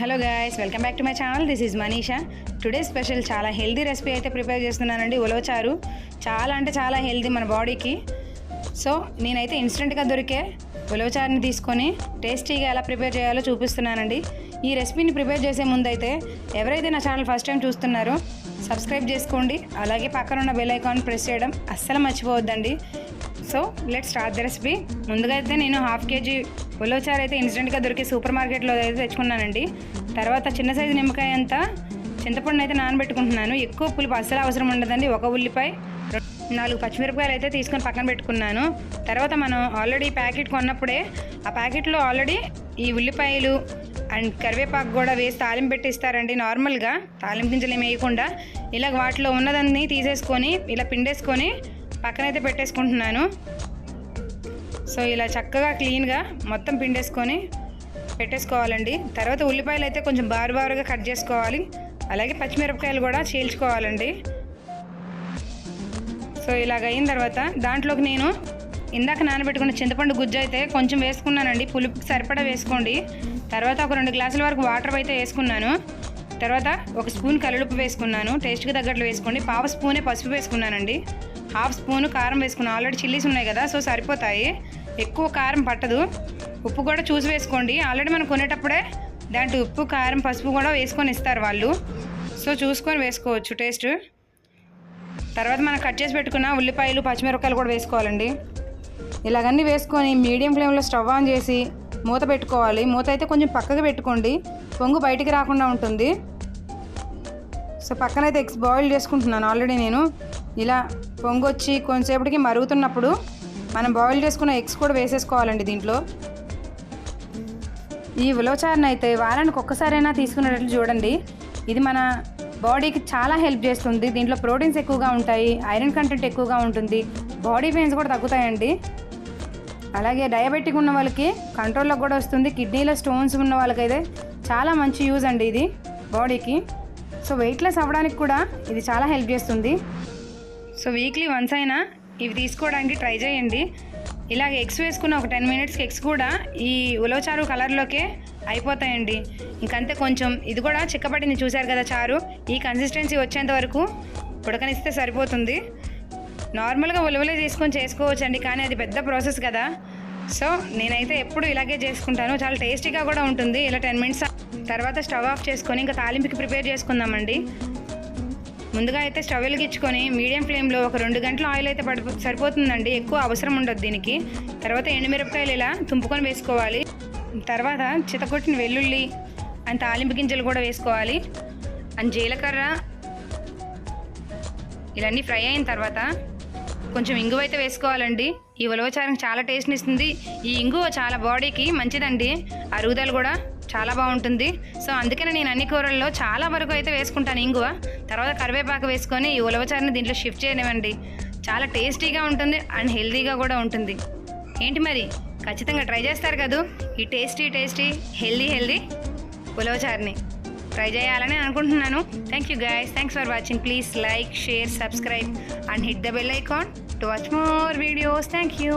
Hello guys welcome back to my channel this is Manisha today special చాలా healthy recipe అయితే prepare చేస్తున్నానండి. ఉలవచారు చాలా అంటే చాలా హెల్దీ మన బాడీకి సో నేనైతే ఇన్స్టెంట్గా దొరికే ఉలవచారుని తీసుకొని టేస్టీగా ఎలా ప్రిపేర్ చేయాలో చూపిస్తున్నానండి. ఈ రెసిపీని ప్రిపేర్ చేసే ముందైతే ఎవరైతే నా ఛానల్ ఫస్ట్ టైం చూస్తున్నారో సబ్స్క్రైబ్ చేసుకోండి. అలాగే పక్కన ఉన్న బెల్ ఐకాన్ ప్రెస్ చేయడం అస్సలు మర్చిపోవద్దండి. So let start the recipe. ముందుగా అయితే నేను హాఫ్ కేజీ ఉలవచారు అయితే ఇన్స్టెంట్గా దొరికే సూపర్ మార్కెట్లో అయితే తెచ్చుకున్నానండి. తర్వాత చిన్న సైజు నిమ్మకాయ అంతా చింతపండు అయితే నానబెట్టుకుంటున్నాను. ఎక్కువ పులుపు అస్సలు అవసరం ఉండదండి. ఒక ఉల్లిపాయ నాలుగు పచ్చిమిరపకాయలు అయితే తీసుకొని పక్కన పెట్టుకున్నాను. తర్వాత మనం ఆల్రెడీ ప్యాకెట్ కొన్నప్పుడే ఆ ప్యాకెట్లో ఆల్రెడీ ఈ ఉల్లిపాయలు అండ్ కరివేపాకు కూడా వేసి తాలింపు పెట్టి ఇస్తారండి. నార్మల్గా తాలింపు గింజలు ఏమి వేయకుండా ఇలా వాటిలో ఉన్నదాన్ని తీసేసుకొని ఇలా పిండేసుకొని పక్కనైతే పెట్టేసుకుంటున్నాను. సో ఇలా చక్కగా క్లీన్గా మొత్తం పిండేసుకొని పెట్టేసుకోవాలండి. తర్వాత ఉల్లిపాయలు అయితే కొంచెం బారు బారుగా కట్ చేసుకోవాలి. అలాగే పచ్చిమిరపకాయలు కూడా చీల్చుకోవాలండి. సో ఇలాగ అయిన తర్వాత దాంట్లోకి నేను ఇందాక నానబెట్టుకున్న చింతపండు గుజ్జు అయితే కొంచెం వేసుకున్నానండి. పులుపుకి సరిపడా వేసుకోండి. తర్వాత ఒక రెండు గ్లాసుల వరకు వాటర్ అయితే వేసుకున్నాను. తర్వాత ఒక స్పూన్ కల్లుప్పు వేసుకున్నాను. టేస్ట్కి తగ్గట్లు వేసుకోండి. పావు స్పూనే పసుపు వేసుకున్నానండి. హాఫ్ స్పూన్ కారం వేసుకున్నాను. ఆల్రెడీ చిల్లీస్ ఉన్నాయి కదా సో సరిపోతాయి. ఎక్కువ కారం పట్టదు. ఉప్పు కూడా చూసి వేసుకోండి. ఆల్రెడీ మనం కొనేటప్పుడే దాంట్లో ఉప్పు కారం పసుపు కూడా వేసుకొని ఇస్తారు వాళ్ళు. సో చూసుకొని వేసుకోవచ్చు టేస్ట్ తర్వాత మనం కట్ చేసి పెట్టుకున్న ఉల్లిపాయలు పచ్చిమిరపకాయలు కూడా వేసుకోవాలండి. ఇలాగన్నీ వేసుకొని మీడియం ఫ్లేమ్లో స్టవ్ ఆన్ చేసి మూత పెట్టుకోవాలి. మూత అయితే కొంచెం పక్కకు పెట్టుకోండి. పొంగు బయటికి రాకుండా ఉంటుంది. సో పక్కనైతే ఎగ్స్ బాయిల్ చేసుకుంటున్నాను ఆల్రెడీ నేను. ఇలా పొంగొచ్చి కొంతసేపటికి మరుగుతున్నప్పుడు మనం బాయిల్ చేసుకున్న ఎగ్స్ కూడా వేసేసుకోవాలండి దీంట్లో. ఈ ఉలవచారుని అయితే వారానికి ఒక్కసారైనా తీసుకునేటట్లు చూడండి. ఇది మన బాడీకి చాలా హెల్ప్ చేస్తుంది. దీంట్లో ప్రోటీన్స్ ఎక్కువగా ఉంటాయి ఐరన్ కంటెంట్ ఎక్కువగా ఉంటుంది బాడీ పెయిన్స్ కూడా తగ్గుతాయండి. అలాగే డయాబెటిక్ ఉన్న వాళ్ళకి కంట్రోల్లో కూడా వస్తుంది. కిడ్నీలో స్టోన్స్ ఉన్న వాళ్ళకైతే చాలా మంచి యూజ్ అండి ఇది బాడీకి. సో వెయిట్లెస్ అవ్వడానికి కూడా ఇది చాలా హెల్ప్ చేస్తుంది. సో వీక్లీ వన్స్ అయినా ఇవి తీసుకోవడానికి ట్రై చేయండి. ఇలాగ ఎగ్స్ వేసుకున్న ఒక టెన్ మినిట్స్కి ఎగ్స్ కూడా ఈ ఉలవచారు కలర్లోకే అయిపోతాయండి. ఇంకంతే కొంచెం. ఇది కూడా చిక్కపడింది చూశారు కదా చారు. ఈ కన్సిస్టెన్సీ వచ్చేంత వరకు ఉడకనిస్తే సరిపోతుంది. నార్మల్గా ఉలవలే తీసుకొని చేసుకోవచ్చండి కానీ అది పెద్ద ప్రాసెస్ కదా. సో నేనైతే ఎప్పుడు ఇలాగే చేసుకుంటాను. చాలా టేస్టీగా కూడా ఉంటుంది. ఇలా టెన్ మినిట్స్ తర్వాత స్టవ్ ఆఫ్ చేసుకొని ఇంకా తాలింపుకి ప్రిపేర్ చేసుకుందామండి. ముందుగా అయితే స్టవ్ వెలిగించుకొని మీడియం ఫ్లేమ్లో ఒక రెండు గంటల ఆయిల్ అయితే పడి సరిపోతుందండి. ఎక్కువ అవసరం ఉండదు దీనికి. తర్వాత ఎండుమిరపకాయలు ఇలా తుంపుకొని వేసుకోవాలి. తర్వాత చితకొట్టిన వెల్లుల్లి అండ్ తాలింపు గింజలు కూడా వేసుకోవాలి. అండ్ జీలకర్ర ఇవన్నీ ఫ్రై అయిన తర్వాత కొంచెం ఇంగువ అయితే వేసుకోవాలండి. ఈ ఉలవచారం చాలా టేస్ట్ని ఇస్తుంది ఈ ఇంగువ చాలా బాడీకి మంచిదండి. అరుగుదల కూడా చాలా బాగుంటుంది. సో అందుకనే నేను అన్ని కూరల్లో చాలా వరకు అయితే వేసుకుంటాను ఇంగువ. తర్వాత కరివేపాకు వేసుకొని ఈ ఉలవచారుని దీంట్లో షిఫ్ట్ చేయనివ్వండి. చాలా టేస్టీగా ఉంటుంది అండ్ హెల్తీగా కూడా ఉంటుంది. ఏంటి మరి? ఖచ్చితంగా ట్రై చేస్తారు కదూ? ఈ టేస్టీ టేస్టీ హెల్దీ హెల్దీ ఉలవచారుని. ట్రై చేయాలని అనుకుంటున్నాను. Thank you guys thanks for watching please like share subscribe and hit the bell icon to watch more videos thank you